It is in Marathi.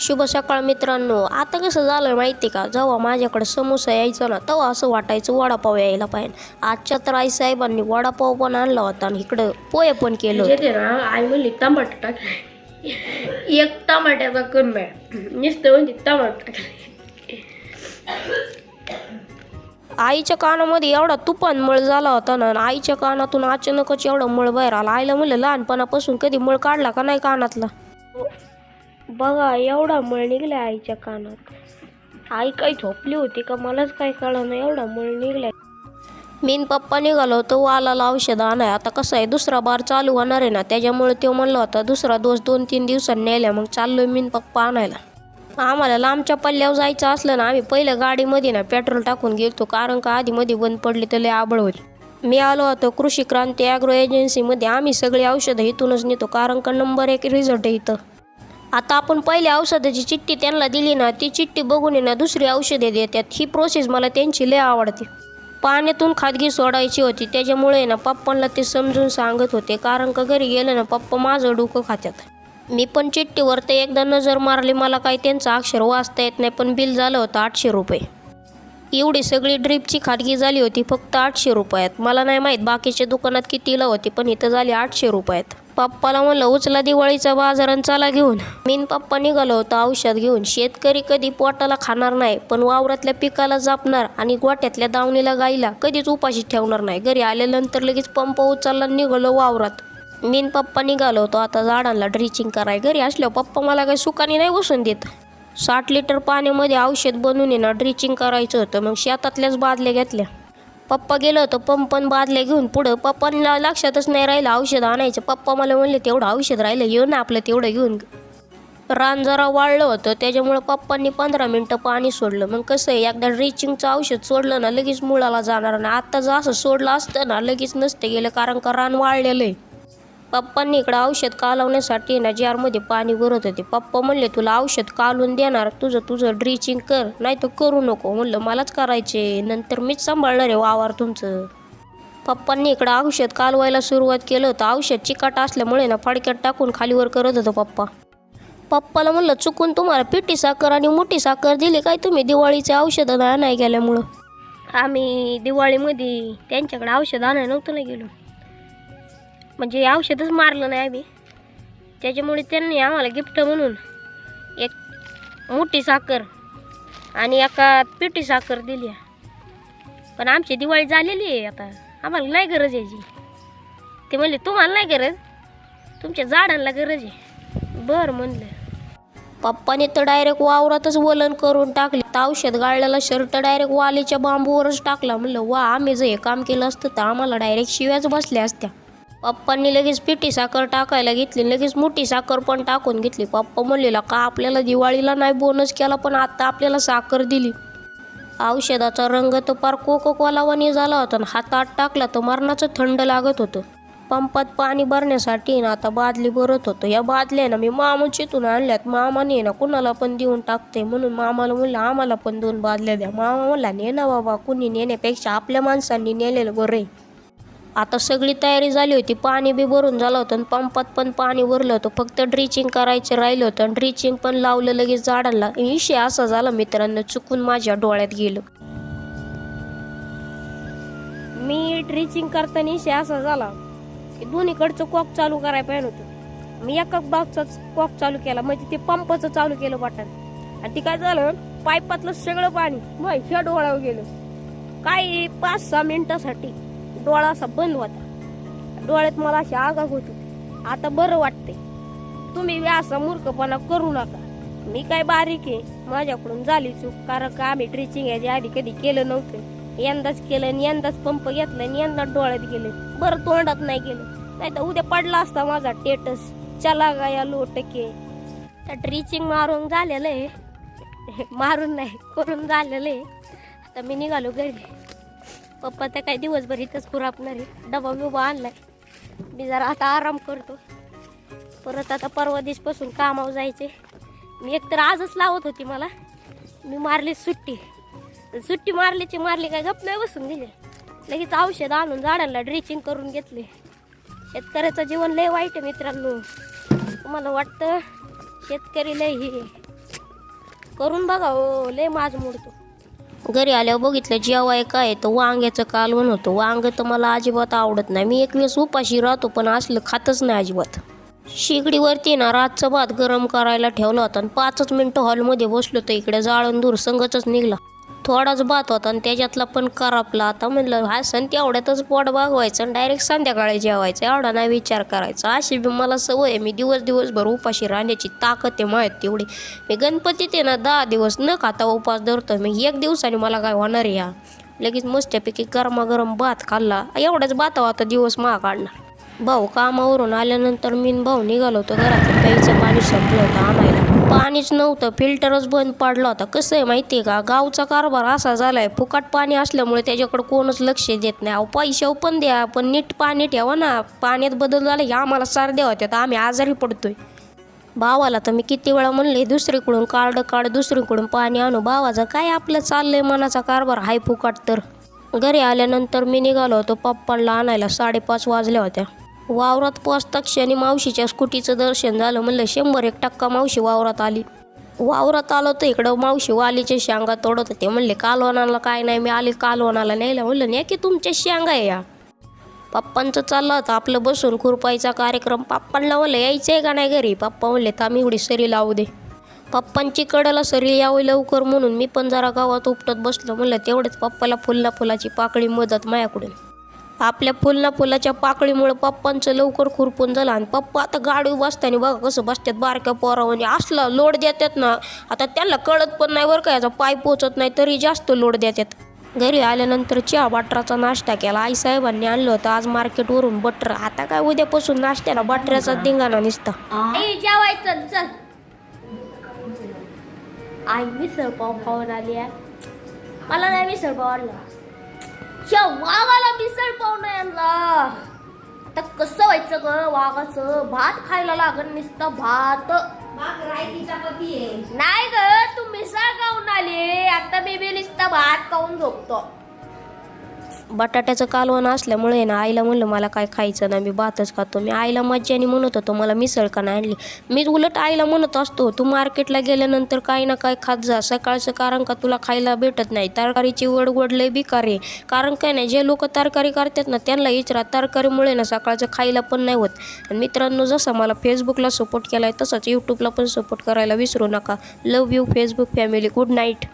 शुभ सकाळ मित्रांनो. आता कसं झालं माहिती का? जेव्हा माझ्याकडे समोसा यायचा ना तेव्हा असं वाटायचं वडापाव यायला पाहिजे. आजच्या तर आई साहेबांनी वडापाव पण आणला होता आणि इकडं पोहे पण केलं ना आई म्हणली टमाटर टाकले एक टमाट्याचा कण नुसतं म्हणजे टाकले आईच्या कानामध्ये एवढा तुफान मळ झाला होता ना आणि आईच्या कानातून अचानकच एवढा मळ बाहेर आला. आईला म्हणलं लहानपणापासून कधी मळ काढला का नाही कानातला? बघा एवढा मळ निघलाय आईच्या कानात. आई काही झोपली होती का? मलाच काय कळलं नाही एवढा मळ निघलाय. मीन पप्पा निघालो होतो वालाला औषध आणाय. आता कसं आहे दुसरा बार चालू होणार आहे ना त्याच्यामुळे तो म्हणलं होता दुसरा दोष दोन तीन दिवसांनी नेल्या मग चाललो मीन पप्पा आणायला. आम्हाला लांबच्या पल्ल्यावर जायचं असलं ना आम्ही पहिलं गाडीमध्ये ना पेट्रोल टाकून गेलतो कारण का आधी मध्ये बंद पडली तर लय आबळ होती मी आलो होतो कृषी क्रांती ॲग्रो एजन्सीमध्ये आम्ही सगळी औषधं इथूनच नेतो कारण का नंबर एक रिझल्ट आहे इथं. आता आपण पहिल्या औषधाची चिठ्ठी त्यांना दिली ना ती चिठ्ठी बघून ना दुसरी औषधे देतात. ही प्रोसेस मला त्यांची लय आवडते. पाण्यातून खाजगी सोडायची होती त्याच्यामुळे ना पप्पांना ते समजून सांगत होते. कारण का घरी गेलं ना पप्पा माझं डोकं खात्यात मी पण चिठ्ठीवर तर एकदा नजर मारली मला काही त्यांचं अक्षर वाचता येत नाही पण बिल झालं होतं आठशे रुपये. एवढी सगळी ड्रीपची खाजगी झाली होती फक्त आठशे रुपयात. मला नाही माहीत बाकीच्या दुकानात कितीला होती पण इथं झाली आठशे रुपयात. पप्पाला म्हणलं उचला दिवाळीचा बाजार आणि चला घेऊन. मीन पप्पा निघालो होतो औषध घेऊन. शेतकरी कधी पोटाला खाणार नाही पण वावरातल्या पिकाला जापणार आणि गोठ्यातल्या दावणीला गाईला कधीच उपाशी ठेवणार नाही. घरी आल्यानंतर लगेच पंप उचलला निघालो वावरात. मीन पप्पा निघालो होतो. आता झाडांना ड्रिचिंग कराय घरी असल्यावर पप्पा मला काही सुकाने नाही बसून देत. साठ लिटर पाण्यामध्ये औषध बनवून आहे ना ड्रिचिंग करायचं होतं. मग शेतातल्याच बादल्या घेतल्या. पप्पा गेलं होतं पंपन बादल्या घेऊन पुढं. पप्पांना लक्षातच नाही राहिलं औषध आणायचं. पप्पा मला म्हणले तेवढं औषध राहिलं येऊ ना आपलं तेवढं घेऊन. रान जरा वाळलं होतं त्याच्यामुळं पप्पांनी पंधरा मिनटं पाणी सोडलं. मग कसं आहे एकदा ड्रिचिंगचं औषध सोडलं ना लगेच मुळाला जाणार ना आत्ता जर असं सोडलं असतं ना लगेच नसतं गेलं कारण का रान वाळलेलं आहे. पप्पांनी इकडं औषध कालवण्यासाठी ना जारमध्ये पाणी भरत होते. पप्पा म्हणले तुला औषध कालवून देणार तुझं तुझं ड्रिचिंग कर नाही तर करू नको. म्हणलं मलाच करायचे नंतर मीच सांभाळणार आहे वावर तुमचं. पप्पांनी इकडं औषध कालवायला सुरुवात केलं होतं. औषध चिकाट असल्यामुळे ना फडक्यात टाकून खालीवर करत होतं पप्पा. पप्पाला म्हणलं चुकून तुम्हाला पिठी साखर आणि मोठी साखर दिली काय तुम्ही? दिवाळीचे औषधं नाही आणाय गेल्यामुळं. आम्ही दिवाळीमध्ये त्यांच्याकडे औषध आणाय नव्हतं ना गेलो. म्हणजे औषधच मारलं नाही आम्ही. त्याच्यामुळे त्यांनी आम्हाला गिफ्ट म्हणून एक मोठी साखर आणि एका पिठी साखर दिली. पण आमची दिवाळी झालेली आहे आता. आम्हाला नाही गरज याची ते म्हणले तुम्हाला नाही गरज. तुमच्या झाडांना गरज आहे. बरं म्हणलं. पप्पाने तर डायरेक्ट वावरातच वलन करून टाकले. तर औषध गाळलेला शर्ट डायरेक्ट वालीच्या बांबूवरच टाकला. म्हणलं वा आम्ही जर हे काम केलं असतं तर आम्हाला डायरेक्ट शिव्याच बसल्या असत्या. पप्पांनी लगेच पिठी साखर टाकायला घेतली लगेच मोठी साखर पण टाकून घेतली. पप्पा म्हणलेला का आपल्याला दिवाळीला नाही बोनस केला पण आता आपल्याला साखर दिली. औषधाचा रंग तर पार कोकोकोलावानी झाला होता आणि हातात टाकला तर मरणाचं थंड लागत होतं. पंपात पाणी भरण्यासाठी ना आता बादली भरत होतं. या बादल्या ना मी मामाचीतून आणल्यात. मामाने ना कुणाला पण देऊन टाकते म्हणून मामाला म्हणलं आम्हाला पण दोन बादल्या द्या. मामा म्हणला ने ना बाबा कुणी नेण्यापेक्षा आपल्या माणसांनी नेलेलं बरं आहे. आता सगळी तयारी झाली होती पाणी बी भरून झालं होतं आणि पंपात पण पाणी भरलं होतं. फक्त ड्रिचिंग करायचं राहिलं होतं आणि ड्रिचिंग पण लावलं लगेच झाडाला विषय असा झाला मित्रांनो चुकून माझ्या डोळ्यात गेलं. मी ड्रिचिंग करताना विषय असा झाला की दोन्हीकडचं कॉक चालू करायला पाहिजे होतं. मी एका बागचाच कॉक चालू केला म्हणजे ते पंपाचं चालू केलं बटन. आणि ते काय झालं पाईपातलं सगळं पाणी मग ह्या डोळ्यावर गेलं. काय पाच सहा मिनिटासाठी. डोळा असा बंद होता. डोळ्यात मला अशी आगाग होत होती. आता बरं वाटतंय. तुम्ही व्यासा असा मूर्खपणा करू नका. मी काय बारीक आहे. माझ्याकडून झाली चूक. कारण का आम्ही ड्रिचिंग याच्या आधी कधी केलं नव्हतं? यंदाच केलं आणि यंदाच पंप घेतला आणि यंदा डोळ्यात गेले. बरं तोंडात नाही गेलं. नाही तर उद्या पडला असता माझा टेटस चला गाया लोटके. तर ड्रिचिंग मारून झालेलं आहे. मारून नाही करून झालेलं आहे. आता मी निघालो घरी. पप्पा त्या काही दिवसभर इथंच खुरापणार आहे डबा बिबा आणलाय. मी जरा आता आराम करतो. परत आता परवा दिसपासून कामावर जायचे. मी एकतर आजच लावत होती मला. मी मारली सुट्टी. सुट्टी मारलीची मारली काय गप नाही बसून दिली. लगेच औषध आणून झाडांना ड्रेचिंग करून घेतले. शेतकऱ्याचं जीवन लय वाईट आहे मित्रांनो. तुम्हाला वाटतं शेतकरी लय हे. करून बघा हो लय माज मोडतो घरी आल्यावर बघितलं जेवाय काय तर वांग्याचं कालवण होतं वांग तर मला अजिबात आवडत नाही. मी एक वेळेस उपाशी राहतो पण असलं खातच नाही अजिबात. शेगडीवरती ना रातचा भात गरम करायला ठेवला होता आणि पाचच मिनटं हॉलमध्ये बसलो तर इकडे जाळून दूर संगतच निघला. थोडाच भात होता आणि त्याच्यातला पण करापला. आता म्हणलं हा सण तेवढ्यातच पोट भागवायचं आणि डायरेक्ट संध्याकाळी जेवायचं. एवढा नाही विचार करायचा. अशी बी मला सवय आहे. मी दिवस दिवसभर उपाशी राहण्याची ताकद आहे माहीत तेवढी. मी गणपतीत आहे ना दहा दिवस न खाता उपास धरतो मी एक दिवसाने मला काय होणार या? लगेच मस्तपैकी गरमागरम भात खाल्ला. एवढाच भातावा आता दिवस महा काढणार भाऊ कामावरून आल्यानंतर मी भाऊ निघालो होतो घरातलं प्यायचं पाणी संपलं होतं आणायला. पाणीच नव्हतं. फिल्टरच बंद पडला होता. कसं आहे माहिती आहे का? गावचा कारभार असा झाला आहे फुकट पाणी असल्यामुळे त्याच्याकडं कोणच लक्ष देत नाही. अहो पैसे पण द्या पण नीट पाणी ठेवा ना. पाण्यात बदल झाला की आम्हाला सार द्यावा तर आम्ही आजारी पडतोय. भावाला तर मी किती वेळा म्हणले दुसरीकडून कार्ड काढ दुसरीकडून पाणी आणू. भावाचं काय आपलं चाललंय मनाचा कारभार? हाय फुकट तर. घरी आल्यानंतर मी निघालो होतो पप्पाला आणायला. साडेपाच वाजल्या होत्या. वावरात पोचता क्षणी मावशीच्या स्कूटीचं दर्शन झालं म्हणलं शंभर एक टक्का मावशी वावरात आली. वावरात आलो तर इकडं मावशी वालीच्या शेंगा तोडत होते. म्हणले कालवणाला काय नाही मी आले कालवणाला न्यायला. म्हणलं नाही की तुमच्या शेंगा आहे या. पप्पांचं चाललं होतं आपलं बसून खुरपाईचा कार्यक्रम. पप्पांना म्हणलं यायचं आहे का नाही घरी? पप्पा म्हणले थांब एवढी सरी लावू दे. पप्पांची कडेला सरी यावी लवकर म्हणून मी पण जरा गावात उपटत बसलो. म्हणलं तेवढेच पप्पाला फुलला फुलाची पाकळी मदत मायाकडून आपल्या फुलना फुलाच्या पाकळीमुळे पप्पांचं लवकर खुरपून झालं आणि पप्पा आता गाडी बसताना बघा कसं बसतात बारक्या पोरावर असला लोड देतात ना आता त्यांना कळत पण नाही बरं का याचा पाय पोचत नाही तरी जास्त लोड देतात. घरी आल्यानंतर चहा बटराचा नाश्ता केला. आईसाहेबांनी आणलं होतं आज मार्केटवरून बटर. आता काय उद्यापासून नाश्त्याला बटऱ्याचा धिंगाणा निसता. आई मिसळ पाव खाऊन आली आहे. मला नाही मिसळ पाव आणला. ह्या वाघाला मिसळ नाही आणला. आता कसं व्हायचं ग वाघाचं? भात खायला लागल नुसतं भात. नाही ग तू मिसळ खाऊन आली. आता मी बी नुसतं भात खाऊन झोपतो. बटाट्याचं कालवण असल्यामुळे ना आईला म्हणलं मला काय खायचं नाही मी भातच खातो. मी आईला मज्जाने म्हणत होतो मला मिसळ का नाही आणली? मी उलट आईला म्हणत असतो तू मार्केटला गेल्यानंतर काही ना काय खात जा सकाळचं कारण का तुला खायला भेटत नाही? तरकारीची वडवड लय बिकार आहे. कारण काय नाही जे लोक तरकारी करतात ना त्यांना इचरा तरकारीमुळे ना सकाळचं खायला पण नाही होत. आणि मित्रांनो जसं मला फेसबुकला सपोर्ट केला आहे तसंच यूट्यूबला पण सपोर्ट करायला विसरू नका. Love you Facebook family good night